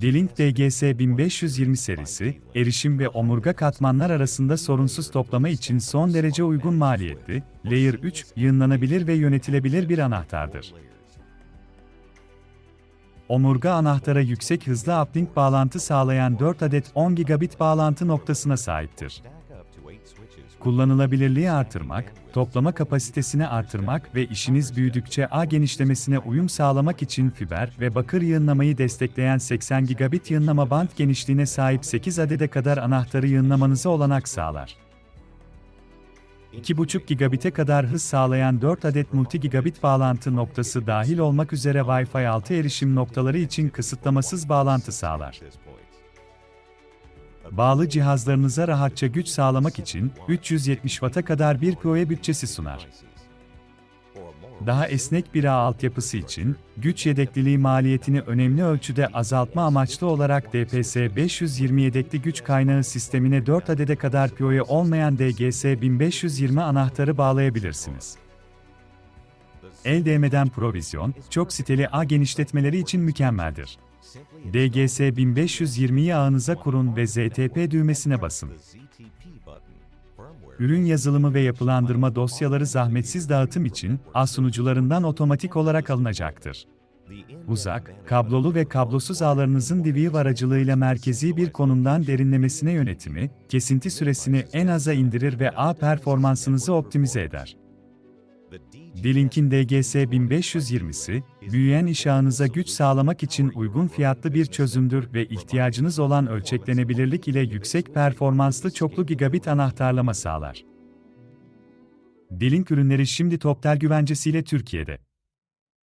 D-Link DGS 1520 serisi, erişim ve omurga katmanlar arasında sorunsuz toplama için son derece uygun maliyetli, Layer 3, yığınlanabilir ve yönetilebilir bir anahtardır. Omurga anahtara yüksek hızlı uplink bağlantı sağlayan 4 adet 10 gigabit bağlantı noktasına sahiptir. Kullanılabilirliği artırmak, toplama kapasitesini artırmak ve işiniz büyüdükçe ağ genişlemesine uyum sağlamak için fiber ve bakır yığınlamayı destekleyen 80 gigabit yığınlama band genişliğine sahip 8 adede kadar anahtarı yığınlamanıza olanak sağlar. 2,5 gigabit'e kadar hız sağlayan 4 adet multi gigabit bağlantı noktası dahil olmak üzere Wi-Fi 6 erişim noktaları için kısıtlamasız bağlantı sağlar. Bağlı cihazlarınıza rahatça güç sağlamak için 370 Watt'a kadar bir PoE bütçesi sunar. Daha esnek bir ağ altyapısı için, güç yedekliliği maliyetini önemli ölçüde azaltma amaçlı olarak DPS 520 yedekli güç kaynağı sistemine 4 adede kadar PoE olmayan DGS 1520 anahtarı bağlayabilirsiniz. El değmeden provizyon, çok siteli ağ genişletmeleri için mükemmeldir. DGS 1520'yi ağınıza kurun ve ZTP düğmesine basın. Ürün yazılımı ve yapılandırma dosyaları zahmetsiz dağıtım için ağ sunucularından otomatik olarak alınacaktır. Uzak, kablolu ve kablosuz ağlarınızın DVI aracılığıyla merkezi bir konumdan derinlemesine yönetimi, kesinti süresini en aza indirir ve ağ performansınızı optimize eder. D-Link'in DGS 1520'si, büyüyen iş ağınıza güç sağlamak için uygun fiyatlı bir çözümdür ve ihtiyacınız olan ölçeklenebilirlik ile yüksek performanslı çoklu gigabit anahtarlama sağlar. D-Link ürünleri şimdi Toptel güvencesiyle Türkiye'de.